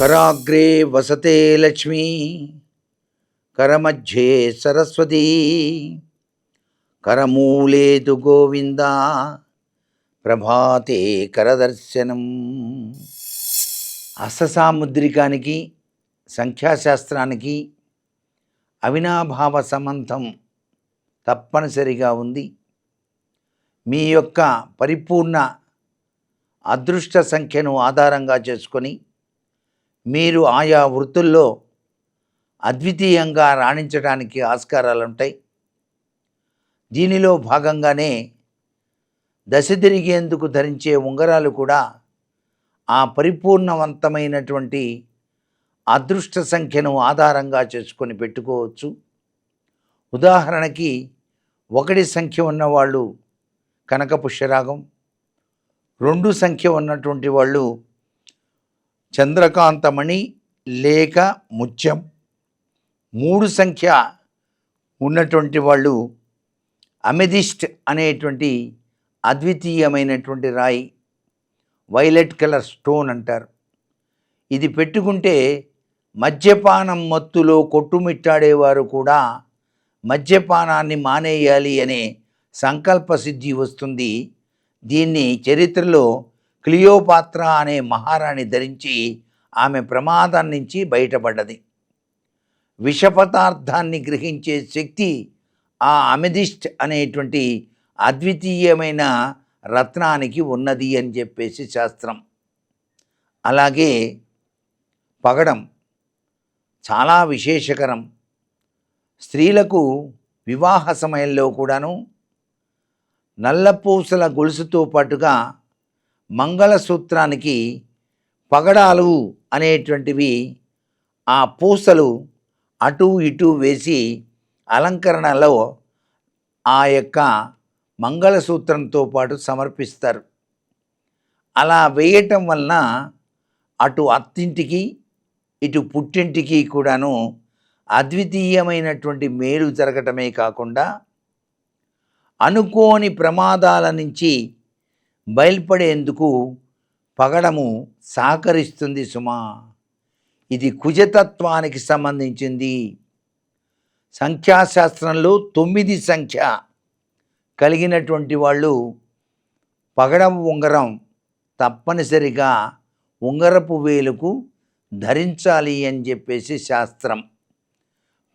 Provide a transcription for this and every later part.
కరాగ్రే వసతే లక్ష్మీ కరమధ్యే సరస్వతీ. కరమూలేదు గోవింద ప్రభాతే కరదర్శనం. అససాముద్రికానికి సంఖ్యాశాస్త్రానికి అవినాభావ సంబంధం తప్పనిసరిగా ఉంది. మీ యొక్క పరిపూర్ణ అదృష్ట సంఖ్యను ఆధారంగా చేసుకొని మీరు ఆయా వృత్తుల్లో అద్వితీయంగా రాణించడానికి ఆస్కారాలు ఉంటాయి దీనిలో భాగంగానే దశ తిరిగేందుకు ధరించే ఉంగరాలు కూడా ఆ పరిపూర్ణవంతమైనటువంటి అదృష్ట సంఖ్యను ఆధారంగా చేసుకొని పెట్టుకోవచ్చు. ఉదాహరణకి ఒకటి సంఖ్య ఉన్నవాళ్ళు కనకపుష్యరాగం రెండు సంఖ్య ఉన్నటువంటి వాళ్ళు చంద్రకాంతమణి లేక ముత్యం. మూడు సంఖ్య ఉన్నటువంటి వాళ్ళు అమెదిస్ట్ అనేటువంటి అద్వితీయమైనటువంటి రాయి వైలెట్ కలర్ స్టోన్ అంటారు. ఇది పెట్టుకుంటే మద్యపానం మత్తులో కొట్టుమిట్టాడేవారు కూడా మద్యపానాన్ని మానేయాలి అనే సంకల్ప సిద్ధి వస్తుంది. దీన్ని చరిత్రలో క్లియోపాత్ర అనే మహారాణి ధరించి ఆమె ప్రమాదం నుంచి బయటపడ్డది. విష పదార్థాన్ని గ్రహించే శక్తి ఆ అమెదిస్ట్ అనేటువంటి అద్వితీయమైన రత్నానికి ఉన్నది అని చెప్పేసి శాస్త్రం. అలాగే పగడం చాలా విశేషకరం. స్త్రీలకు వివాహ సమయంలో కూడాను నల్లపూసల గొలుసుతో పాటుగా మంగళసూత్రానికి పగడాలు అనేటువంటివి ఆ పూసలు అటు ఇటు వేసి అలంకరణలో ఆ యొక్క మంగళసూత్రంతో పాటు సమర్పిస్తారు. అలా వేయటం వలన అటు అత్తింటికి ఇటు పుట్టింటికి కూడాను అద్వితీయమైనటువంటి మేలు జరగటమే కాకుండా అనుకోని ప్రమాదాల నుంచి బయల్పడేందుకు పగడము సహకరిస్తుంది సుమా. ఇది కుజతత్వానికి సంబంధించింది. సంఖ్యాశాస్త్రంలో తొమ్మిది సంఖ్య కలిగినటువంటి వాళ్ళు పగడం ఉంగరం తప్పనిసరిగా ఉంగరపు వేలుకు ధరించాలి అని చెప్పేసి శాస్త్రం.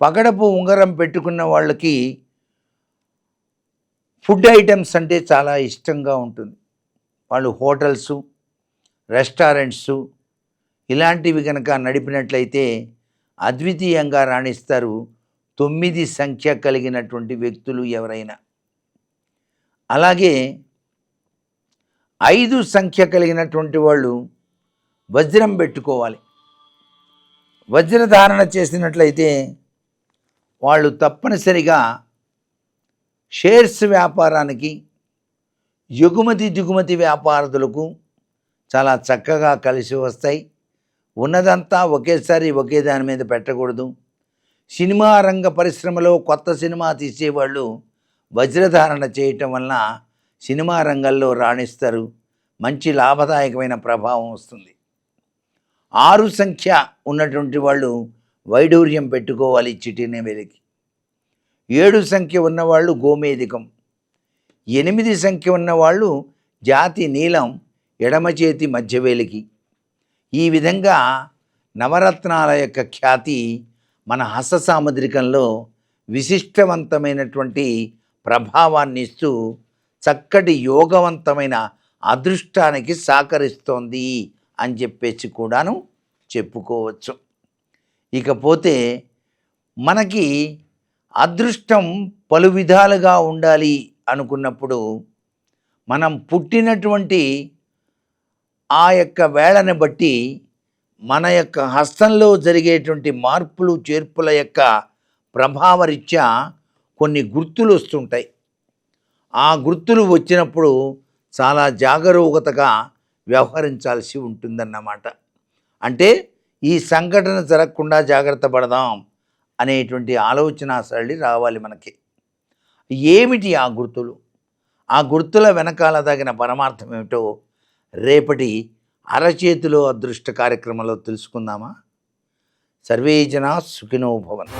పగడపు ఉంగరం పెట్టుకున్న వాళ్ళకి ఫుడ్ ఐటమ్స్ అంటే చాలా ఇష్టంగా ఉంటుంది. వాళ్ళు హోటల్సు రెస్టారెంట్సు ఇలాంటివి కనుక నడిపినట్లయితే అద్వితీయంగా రాణిస్తారు తొమ్మిది సంఖ్య కలిగినటువంటి వ్యక్తులు ఎవరైనా. అలాగే ఐదు సంఖ్య కలిగినటువంటి వాళ్ళు వజ్రం పెట్టుకోవాలి. వజ్రధారణ చేసినట్లయితే వాళ్ళు తప్పనిసరిగా షేర్స్ వ్యాపారానికి ఎగుమతి దిగుమతి వ్యాపారదులకు చాలా చక్కగా కలిసి వస్తాయి. ఉన్నదంతా ఒకేసారి ఒకే దాని మీద పెట్టకూడదు. సినిమా రంగ పరిశ్రమలో కొత్త సినిమా తీసేవాళ్ళు వజ్రధారణ చేయటం వలన సినిమా రంగంలో రాణిస్తారు. మంచి లాభదాయకమైన ప్రభావం వస్తుంది. ఆరు సంఖ్య ఉన్నటువంటి వాళ్ళు వైడూర్యం పెట్టుకోవాలి చిటిన వెలికి. ఏడు సంఖ్య ఉన్నవాళ్ళు గోమేధికం. ఎనిమిది సంఖ్య ఉన్నవాళ్ళు జాతి నీలం ఎడమ చేతి మధ్యవేలికి ఈ విధంగా నవరత్నాల యొక్క ఖ్యాతి మన హస్త సాముద్రికంలో విశిష్టవంతమైనటువంటి ప్రభావాన్ని ఇస్తూ చక్కటి యోగవంతమైన అదృష్టానికి సహకరిస్తోంది అని చెప్పేసి కూడాను చెప్పుకోవచ్చు. ఇకపోతే మనకి అదృష్టం పలు విధాలుగా ఉండాలి అనుకున్నప్పుడు మనం పుట్టినటువంటి ఆ యొక్క వేళని బట్టి మన యొక్క హస్తంలో జరిగేటువంటి మార్పులు చేర్పుల యొక్క ప్రభావరీత్యా కొన్ని గుర్తులు వస్తుంటాయి. ఆ గుర్తులు వచ్చినప్పుడు చాలా జాగరూకతగా వ్యవహరించాల్సి ఉంటుందన్నమాట. అంటే ఈ సంఘటన జరగకుండా జాగ్రత్త పడదాం అనేటువంటి ఆలోచన సరళి రావాలి మనకి. ఏమిటి ఆ గుర్తులు? ఆ గుర్తుల వెనకాల తగిన పరమార్థం ఏమిటో రేపటి అరచేతిలో అదృష్ట కార్యక్రమంలో తెలుసుకుందామా? సర్వే జనా సుఖినోభవన్